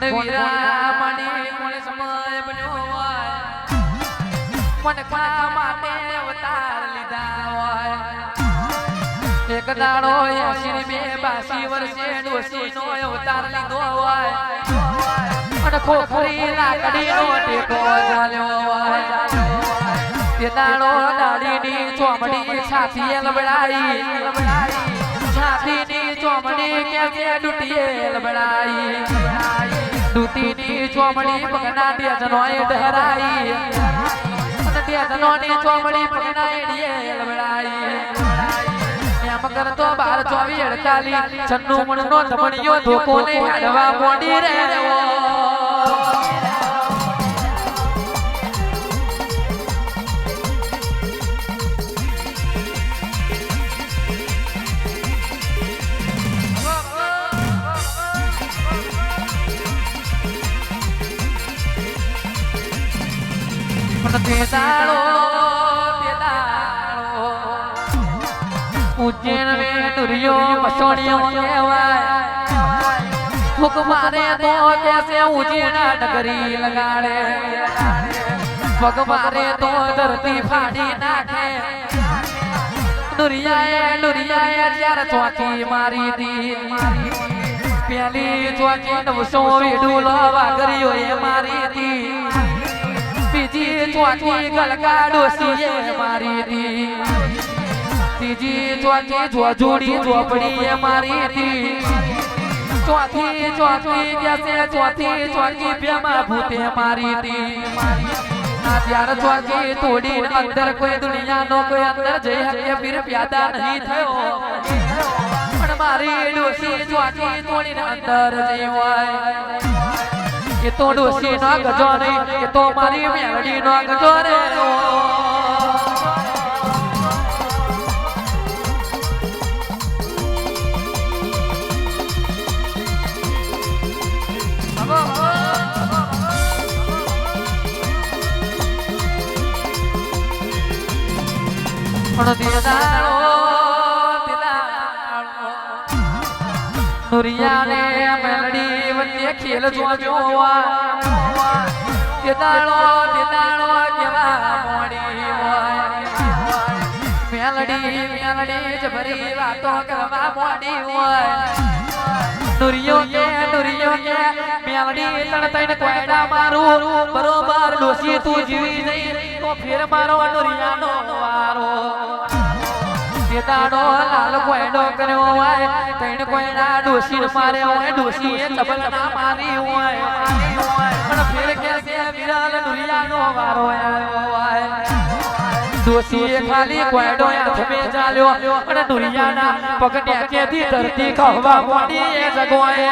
ને વીરા કોને હોય મને ખા માટે અવતાર લીધા હોય દાડો અવતાર લીધો હોય અને ખોખરી હોય તે દાડો દાડીની ચોમડી છાતીએ લબડાઈ. છાતીની ચોમડી કે કે ડૂટીએ લબડાઈ. ડૂટીની ચોમડી પગના ડેજનોએ ડહરાઈ. અને ડેજનોની ચોમડી પગના એડીએ લબડાઈ. એમ કરતો બાર ચોવી અડતાલી છન્નું મણનો ધમણીયો ધોકો ને હાડવા મોડી રે પણ તે દાડો ઉજ્જૈન મે નુરિયો મસોણિયો કહેવાય. મારે તો કેસે ઉજ્જૈન નગરી લગાડે. મારે તો ધરતી ફાડી નાખે. નુરિયાએ નુરિયાએ જ્યારે ચોકી મારી દી. પેલી ચોકી નવસો વેડુલો વાગરીઓ એ મારી દી. બીજી ચોથી ગલકા ડોસીએ મારી દી ત્રીજી ચોથી જોજોડી ઝોપડી એ મારી દી ચોથી ચોથી બેસે ચોથી ચોથી બેમાં ભૂતે મારી દી ત્યાર ચોથી તોડી અંદર કોઈ દુનિયાનો કોઈ અંદર જઈ હકે પીર પ્યાદા નહીં થયો. પણ મારી ડોસી ચોથી તોડીને અંદર જઈ હોય. એ તો ડોસી નો ગજો રે એ તો મારી મેલડી નો ગજો રે પણ વચ્ચે ખેલ કેવા હોય. મેલડી મેલડી જબરી વાતો કરવા મોડી હોય. કે કે કોયડા મારું. બરોબર ડોસી તું જીવી ફેર મારો નુરિયાનો કેદાડો લાલ કોયડો કર્યો હોય, તૈણ કોયડા ડોસી મારે હોય ડોસી એ ચબલના મારી હોય. પણ ફેર કે છે વિરાલ દુરિયાનો વારો આવ્યો હોય. એ ખાલી કોયડો હાથ ચાલ્યો ટેકેથી ધરતી ખવા મોડી એ જગોએ.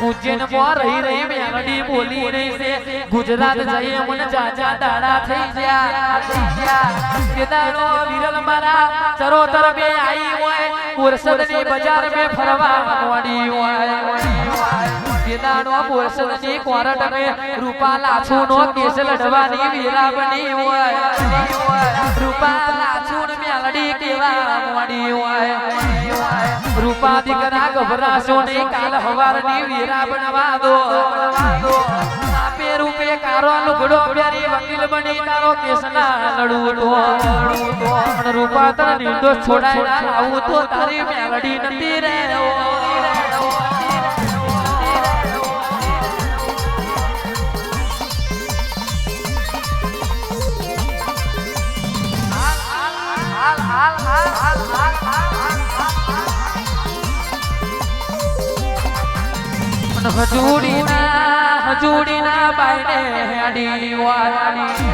ઉજ્જૈનમાં ગુજરાત થઈ ગયા બજાર મે નો કેસ લડવાની વીરા બની હોય. રૂપા લાછુ ને મેલડી કેવા, મોડી હોય રૂપા દીકરા ગભરાશો ને કાલ હવારની વીરા બનવા દો આપે રૂપે કારો લુગડો પ્યારી વકીલ બની તારો કેસના લડું તો પણ રૂપા તને નિર્દોષ છોડાય આવું તો તારી મેલડી નથી રે હજુડીના હજુડીના બાઈને હેડી વાડી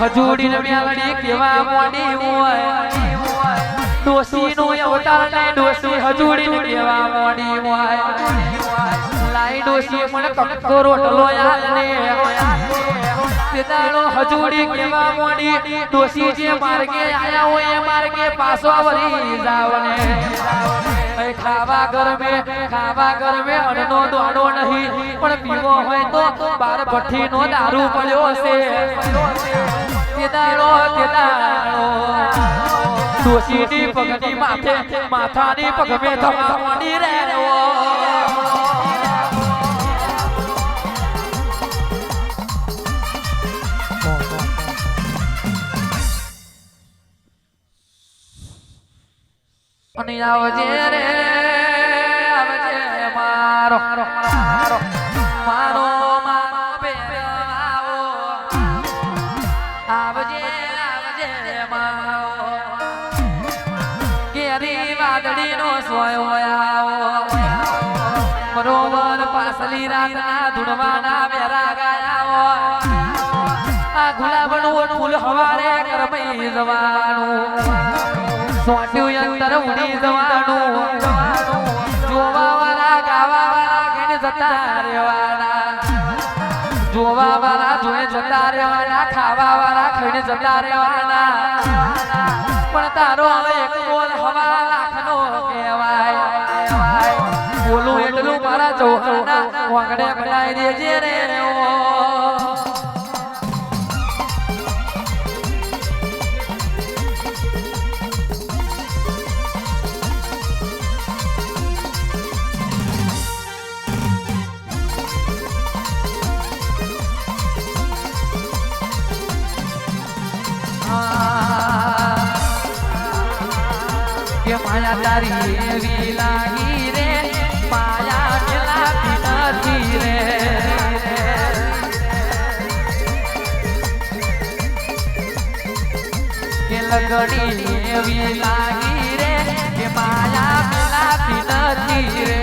હજુડીને મેલડી કેવા મોડી હોય. ડોસી નો અવતાર ડોસી હજુડીને કેવા મોડી હોય. લાઈ ડોસી મને કક્કો ને તેદાળો હજુડી કેવા મોડી? ડોશી જે માર્ગે આયા હોય એ માર્ગે પાછો વળી જાવને. ખાવા ગરમે ખાવા ગરમે અન્નનો દોડો નહીં. પણ પીવો હોય તો બાર ભઠ્ઠીનો દારૂ પડ્યો હશે. તેદાળો તેદાળો ડોશીની પગની માથે, માથાની પગમે થવા મોડી અને આવજે રે, આવજે મારો મારો મારો આવજે આવજે માવો કેરી વાદળીનો સોયો આવો બરોબર પાસલી રાતના ધૂળવાના વેરા ગાયા આ ગુલાબનું ફૂલ હવારે કરમઈ સોટ્યું અંતર ઉડી જવાનું. જોવા વાળા જતા રહેવાના. જોવા વાળા જતા રહેવાના ખાવા વાળા જતા રહેવાના. તારો હવે બોલ એટલું મારા ચૌહાના વાંગડે બનાવી દેજે રે ઓ. કે માયા તારી એવી લાગી રે માયા પેલા નથી રે. કે લગડી એવી લાગી રે, કે માયા પેલા નથી રે.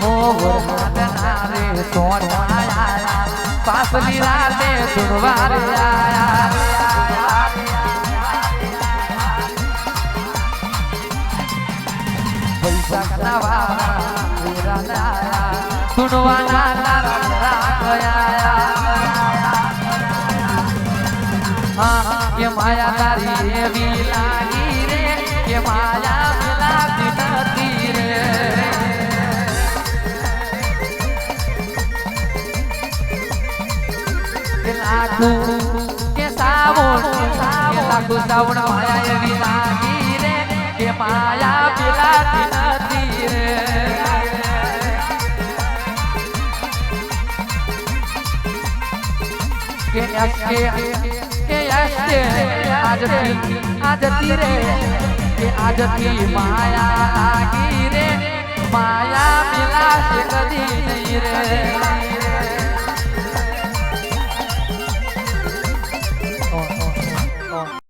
મોર હાથના રે સોનાયા પાસલી રાતે સુરવાર આયા. વૈશાખના વારા વેરા સુનવાના હા માયા તારી રે માયા લાખું કે સાવણ, કે લાખું સાવણ માયા એવી લાગી રે, કે માયા પેલાતી નથી રે. કે અસ્કે કે રે.